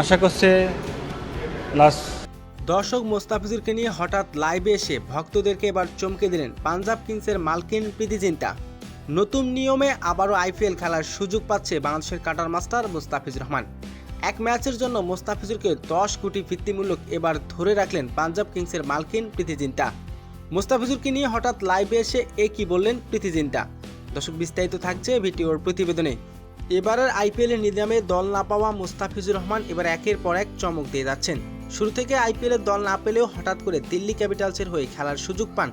আশা করছে দর্শক মোস্তাফিজুরকে নিয়ে হঠাৎ লাইভে এসে ভক্তদেরকে এবার চমকে দিলেন পাঞ্জাব কিংসের মালকিন প্রীতি নতুন নিয়মে আবারও আইপিএল খেলার সুযোগ পাচ্ছে বাংলাদেশের কাটার মাস্টার মোস্তাফিজুর রহমান। এক ম্যাচের জন্য মোস্তাফিজুরকে দশ কোটি ভিত্তিমূলক এবার ধরে রাখলেন পাঞ্জাব কিংসের মালকিন প্রীতি মোস্তাফিজুরকে নিয়ে হঠাৎ লাইভে এসে এ কি বললেন প্রীতি দর্শক বিস্তারিত থাকছে ভিডিওর প্রতিবেদনে। এবারের আইপিএলের নিলামে দল না পাওয়া মুস্তাফিজুর রহমান এবার একের পর এক চমক দিয়ে যাচ্ছেন। শুরু থেকে আইপিএলের দল না পেলেও হঠাৎ করে দিল্লি ক্যাপিটালসের হয়ে খেলার সুযোগ পান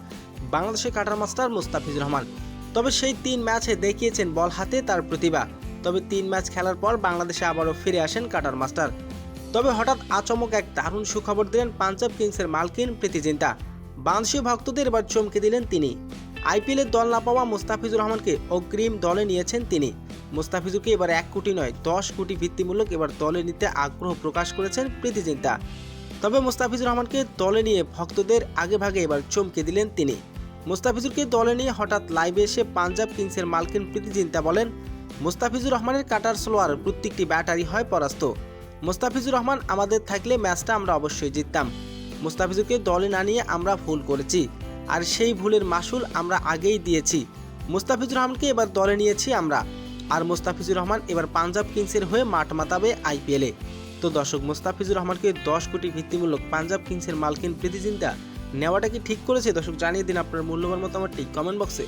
বাংলাদেশের কাটার মাস্টার মুস্তাফিজুর রহমান। তবে সেই তিন ম্যাচে দেখিয়েছেন বল হাতে তার প্রতিভা। তবে তিন ম্যাচ খেলার পর বাংলাদেশে আবারও ফিরে আসেন কাটার মাস্টার। তবে হঠাৎ আচমক এক দারুণ সুখবর দিলেন পাঞ্জাব কিংসের মালকিন প্রীতি জিন্তা বাংলাদেশি ভক্তদের এবার চমকে দিলেন তিনি। আইপিএলের দল না পাওয়া মুস্তাফিজুর রহমানকে অগ্রিম দলে নিয়েছেন তিনি। মুস্তাফিজুরকে এবার এক কোটি নয়, দশ কোটি ভিত্তিমূলক এবার দলে নিতে আগ্রহ প্রকাশ করেছেন প্রীতি জিন্তা। তবে মুস্তাফিজুর রহমানকে দলে নিয়ে ভক্তদের আগে ভাগে এবার চমকে দিলেন তিনি। মুস্তাফিজুরকে দলে নিয়ে হঠাৎ লাইভে এসে পাঞ্জাব কিংসের মালকিন প্রীতি জিন্তা বলেন, মুস্তাফিজুর রহমানের কাটার স্লোয়ার প্রত্যেকটি ব্যাটারি হয় পরাস্ত। মোস্তাফিজুর রহমান আমাদের থাকলে ম্যাচটা আমরা অবশ্যই জিততাম। মুস্তাফিজুরকে দলে না নিয়ে আমরা ভুল করেছি, আর সেই ভুলের মাসুল আমরা আগেই দিয়েছি। মুস্তাফিজুর রহমানকে এবার দলে নিয়েছি আমরা। আর মোস্তাফিজুর রহমান এবার পাঞ্জাব কিংসের হয়ে মাঠ মাতাবে আইপিএলে। তো দর্শক, মোস্তাফিজুর রহমানকে দশ কোটি ভিত্তিমূলক পাঞ্জাব কিংসের মালকিন প্রীতি চিন্তা নেওয়াটা কি ঠিক করেছে? দর্শক, জানিয়ে দিন আপনার মূল্যবান মতামতটি কমেন্ট বক্সে।